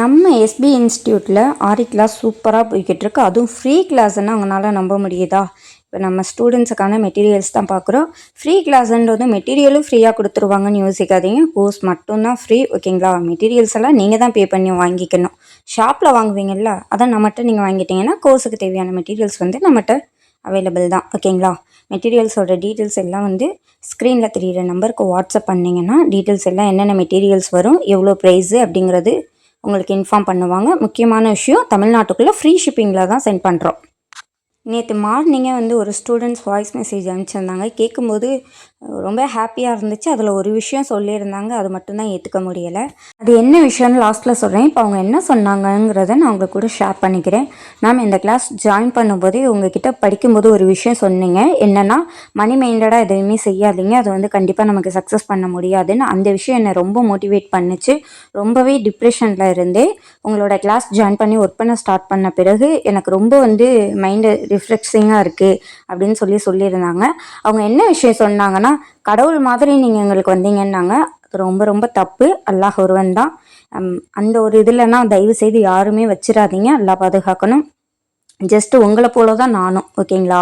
நம்ம எஸ்பி இன்ஸ்டியூட்டில் ஆரி கிளாஸ் சூப்பராக போய்கிட்டு இருக்கு அதுவும் ஃப்ரீ கிளாஸ்ன்னு அவங்களால நம்ப முடியுதா? இப்போ நம்ம ஸ்டூடெண்ட்ஸுக்கான மெட்டீரியல்ஸ் தான் பார்க்குறோம் ஃப்ரீ கிளாஸ்ன்றது மெட்டீரியலும் ஃப்ரீயாக கொடுத்துருவாங்கன்னு யோசிக்காதீங்க. கோர்ஸ் மட்டும்தான் ஃப்ரீ ஓகேங்களா மெட்டீரியல்ஸ் எல்லாம் நீங்கள் தான் பே பண்ணி வாங்கிக்கணும். ஷாப்பில் வாங்குவீங்கல்ல அதை நம்மகிட்ட நீங்கள் வாங்கிட்டீங்கன்னா கோர்ஸுக்கு தேவையான மெட்டீரியல்ஸ் வந்து நம்மகிட்ட அவைலபிள் தான் ஓகேங்களா மெட்டீரியல்ஸோட டீட்டெயில்ஸ் எல்லாம் வந்து ஸ்க்ரீனில் தெரிகிற நம்பருக்கு வாட்ஸ்அப் பண்ணிங்கன்னா டீட்டெயில்ஸ் எல்லாம் என்னென்ன மெட்டீரியல்ஸ் வரும் எவ்வளோ ப்ரைஸு அப்படிங்கிறது உங்களுக்கு இன்ஃபார்ம் பண்ணுவாங்க. முக்கியமான விஷயம் தமிழ்நாட்டுக்குள்ளே ஃப்ரீ ஷிப்பிங்கில் தான் சென்ட் பண்ணுறோம் நேற்று மார்னிங்கே வந்து ஒரு ஸ்டூடெண்ட்ஸ் வாய்ஸ் மெசேஜ் அனுப்பிச்சிருந்தாங்க. கேட்கும்போது ரொம்ப ஹாப்பியாக இருந்துச்சு. அதில் ஒரு விஷயம் சொல்லியிருந்தாங்க. அது மட்டும்தான் ஏற்றுக்க முடியலை. அது என்ன விஷயம்னு லாஸ்ட்டில் சொல்கிறேன் இப்போ அவங்க என்ன சொன்னாங்கங்கிறத நான் அவங்க கூட ஷேர் பண்ணிக்கிறேன். மேம் இந்த கிளாஸ் ஜாயின் பண்ணும்போது உங்ககிட்ட படிக்கும்போது ஒரு விஷயம் சொன்னீங்க. என்னென்னா மணி மைண்டடாக எதுவுமே செய்யாதீங்க. அது வந்து கண்டிப்பாக நமக்கு சக்ஸஸ் பண்ண முடியாதுன்னு அந்த விஷயம் என்னை ரொம்ப மோட்டிவேட் பண்ணுச்சு. ரொம்பவே டிப்ரெஷனில் இருந்தே உங்களோட கிளாஸ் ஜாயின் பண்ணி ஒர்க் பண்ண ஸ்டார்ட் பண்ண பிறகு எனக்கு ரொம்ப வந்து மைண்டு ரிஃப்ரெக்ஸிங்காக இருக்குது அப்படின்னு சொல்லி சொல்லியிருந்தாங்க. அவங்க என்ன விஷயம் சொன்னாங்கன்னா கடவுள் மாதிரி நீங்கள் எங்களுக்கு வந்தீங்கன்னாங்க. அது ரொம்ப ரொம்ப தப்பு. அல்லாஹ் ஒருவன் தான். அந்த ஒரு இதுலனா தயவு செய்து யாருமே வச்சிடாதீங்க எல்லாம் பாதுகாக்கணும். ஜஸ்ட் உங்களை போல தான் நானும் ஓகேங்களா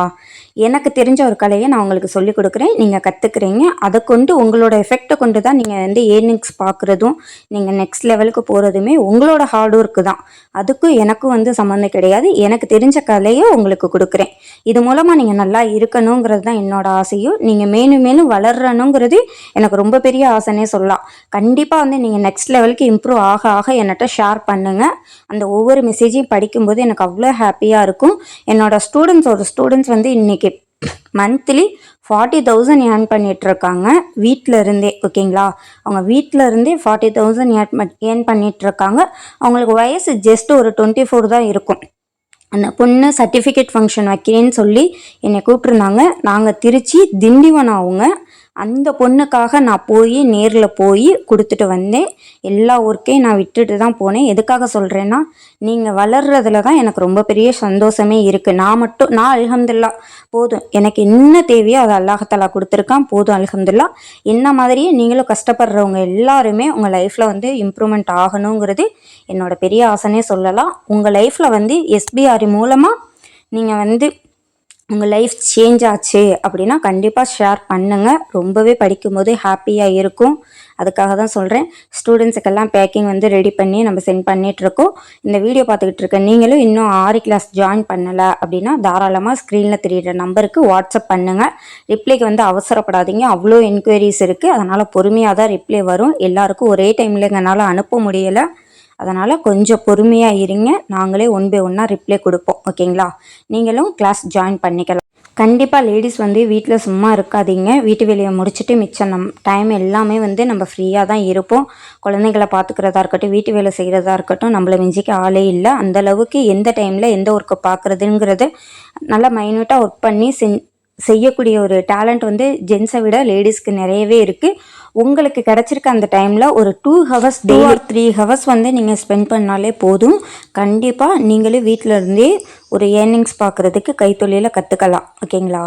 எனக்கு தெரிஞ்ச ஒரு கலையை நான் உங்களுக்கு சொல்லி கொடுக்குறேன். நீங்கள் கற்றுக்குறீங்க அதை கொண்டு உங்களோட எஃபெக்டை கொண்டு தான் நீங்கள் வந்து ஏர்னிங்ஸ் பார்க்குறதும் நீங்கள் நெக்ஸ்ட் லெவலுக்கு போகிறதுமே உங்களோட ஹார்ட் ஒர்க்கு தான். அதுக்கும் எனக்கும் வந்து சம்மந்தம் கிடையாது. எனக்கு தெரிஞ்ச கலையை உங்களுக்கு கொடுக்குறேன். இது மூலமாக நீங்கள் நல்லா இருக்கணுங்கிறது தான் என்னோட ஆசையும். நீங்கள் மேலும் மேலும் வளரணுங்கிறது எனக்கு ரொம்ப பெரிய ஆசைனே சொல்லலாம். கண்டிப்பாக வந்து நீங்கள் நெக்ஸ்ட் லெவலுக்கு இம்ப்ரூவ் ஆக ஆக என்னட்ட ஷேர் பண்ணுங்கள் அந்த ஒவ்வொரு மெசேஜையும் படிக்கும்போது எனக்கு அவ்வளோ ஹாப்பியாக இருக்கும். என்னோட ஸ்டூடெண்ட்ஸ் ஒரு ஸ்டூடெண்ட்ஸ் வந்து இன்னைக்கு மந்த்லி ஃபார்ட்டி தௌசண்ட் ஏர்ன் பண்ணிகிட்ருக்காங்க வீட்டில் இருந்தே ஓகேங்களா? அவங்க வீட்டில் இருந்தே ஃபார்ட்டி தௌசண்ட் ஏர்ன் பண்ணிட்டு இருக்காங்க அவங்களுக்கு வயசு ஜஸ்ட் ஒரு டுவெண்ட்டி ஃபோர் தான் இருக்கும். அந்த பொண்ணு சர்டிஃபிகேட் ஃபங்க்ஷன் வைக்கிறேன்னு சொல்லி என்னை கூப்பிட்ருந்தாங்க நாங்கள் திருச்சி திண்டிவனம் அவங்க அந்த பொண்ணுக்காக நான் போய் நேரில் போய் கொடுத்துட்டு வந்தேன். எல்லா ஒர்க்கையும் நான் விட்டுட்டு தான் போனேன். எதுக்காக சொல்கிறேன்னா நீங்கள் வளர்றதுல தான் எனக்கு ரொம்ப பெரிய சந்தோஷமே இருக்குது நான் மட்டும் நான் அலகம்துல்லா போதும். எனக்கு என்ன தேவையோ அதை அல்லாஹத்தாலா கொடுத்துருக்கான். போதும் அலகம்துல்லா என்ன மாதிரியே நீங்களும் கஷ்டப்படுறவங்க எல்லாருமே உங்கள் லைஃப்பில் வந்து இம்ப்ரூவ்மெண்ட் ஆகணுங்கிறது என்னோட பெரிய ஆசைனே சொல்லலாம். உங்கள் லைஃப்பில் வந்து எஸ்பிஆர் மூலமாக நீங்கள் வந்து உங்கள் லைஃப் சேஞ்ச் ஆச்சு அப்படின்னா கண்டிப்பாக ஷேர் பண்ணுங்கள் ரொம்பவே படிக்கும்போது ஹாப்பியாக இருக்கும். அதுக்காக தான் சொல்கிறேன் ஸ்டூடெண்ட்ஸுக்கெல்லாம் பேக்கிங் வந்து ரெடி பண்ணி நம்ம சென்ட் பண்ணிகிட்ருக்கோம் இந்த வீடியோ பார்த்துக்கிட்டு இருக்க நீங்களும் இன்னும் ஆறு கிளாஸ் ஜாயின் பண்ணலை அப்படின்னா தாராளமாக ஸ்க்ரீனில் தெரியிற நம்பருக்கு வாட்ஸ்அப் பண்ணுங்கள் ரிப்ளைக்கு வந்து அவசரப்படாதீங்க. அவ்வளோ என்கொயரிஸ் இருக்குது அதனால் பொறுமையாக தான் ரிப்ளை வரும். எல்லாருக்கும் ஒரே டைமில் எங்களால் அனுப்ப முடியலை. அதனால் கொஞ்சம் பொறுமையாக இருங்க. நாங்களே ஒன் பை ஒன்னாக ரிப்ளை கொடுப்போம். ஓகேங்களா நீங்களும் கிளாஸ் ஜாயின் பண்ணிக்கலாம். கண்டிப்பாக லேடிஸ் வந்து வீட்டில் சும்மா இருக்காதீங்க. வீட்டு வேலையை முடிச்சுட்டு மிச்சம் நம் டைம் எல்லாமே வந்து நம்ம ஃப்ரீயாக தான் இருப்போம். குழந்தைங்களை பார்த்துக்கிறதா இருக்கட்டும் வீட்டு வேலை செய்கிறதா இருக்கட்டும் நம்மளை மிஞ்சிக்க ஆளே இல்லை. அந்தளவுக்கு எந்த டைமில் எந்த ஒர்க்கை பார்க்குறதுங்கிறது நல்லா மைன்யூட்டாக ஒர்க் பண்ணி செஞ் செய்யக்கூடிய ஒரு டேலண்ட் வந்து ஜென்ஸை விட லேடிஸ்க்கு நிறையவே இருக்குது உங்களுக்கு கிடச்சிருக்க அந்த டைமில் ஒரு two hours day or three hours வந்து நீங்கள் ஸ்பெண்ட் பண்ணாலே போதும். கண்டிப்பாக நீங்களே வீட்டில் இருந்தே ஒரு ஏர்னிங்ஸ் பார்க்குறதுக்கு கைத்தொழிலை கற்றுக்கலாம் ஓகேங்களா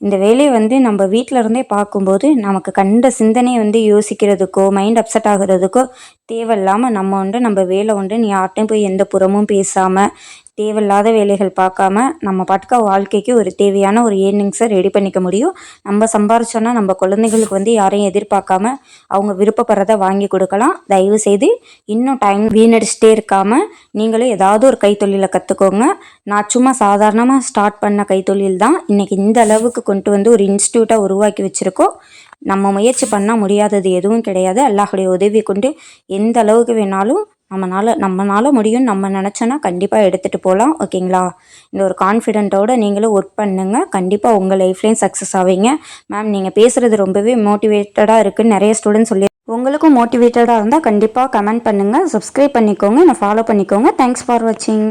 இந்த வேலையை வந்து நம்ம வீட்டில் இருந்தே பார்க்கும்போது நமக்கு கண்ட சிந்தனையை வந்து யோசிக்கிறதுக்கோ மைண்ட் அப்செட் ஆகுறதுக்கோ தேவையில்லாமல் நம்ம உண்டு நம்ம வேலை உண்டு. நீ யார்ட்டையும் போய் எந்த புறமும் பேசாமல் தேவையில்லாத வேலைகள் பார்க்காம நம்ம பாட்டுக்க வாழ்க்கைக்கு ஒரு தேவையான ஒரு ஏர்னிங்ஸை ரெடி பண்ணிக்க முடியும். நம்ம சம்பாரிச்சோன்னா நம்ம குழந்தைகளுக்கு வந்து யாரையும் எதிர்பார்க்காம அவங்க விருப்பப்படுறத வாங்கி கொடுக்கலாம். தயவு செய்து இன்னும் டைம் வீணடிச்சிட்டே இருக்காமல் நீங்களும் ஏதாவது ஒரு கைத்தொழிலை கற்றுக்கோங்க நான் சும்மா சாதாரணமாக ஸ்டார்ட் பண்ண கைத்தொழில் தான். இன்றைக்கி இந்த அளவுக்கு கொண்டு வந்து ஒரு இன்ஸ்டியூட்டாக உருவாக்கி வச்சுருக்கோம். நம்ம முயற்சி பண்ணால் முடியாதது எதுவும் கிடையாது. அல்லாஹுடைய உதவி கொண்டு எந்த அளவுக்கு வேணாலும் நம்மனால் நம்மனால முடியும் நம்ம நினச்சோன்னா கண்டிப்பாக எடுத்துகிட்டு போகலாம் ஓகேங்களா? இந்த ஒரு கான்ஃபிடென்ட்டோடு நீங்களும் ஒர்க் பண்ணுங்கள் கண்டிப்பாக உங்கள் லைஃப்லேயும் சக்ஸஸ் ஆவீங்க. மேம் நீங்கள் பேசுகிறது ரொம்பவே மோட்டிவேட்டடாக இருக்குதுன்னு நிறைய ஸ்டூடெண்ட் சொல்லி உங்களுக்கும் மோட்டிவேட்டடாக இருந்தால் கண்டிப்பாக கமெண்ட் பண்ணுங்கள் சப்ஸ்கிரைப் பண்ணிக்கோங்க. நான் ஃபாலோ பண்ணிக்கோங்க. தேங்க்ஸ் ஃபார் வாட்சிங்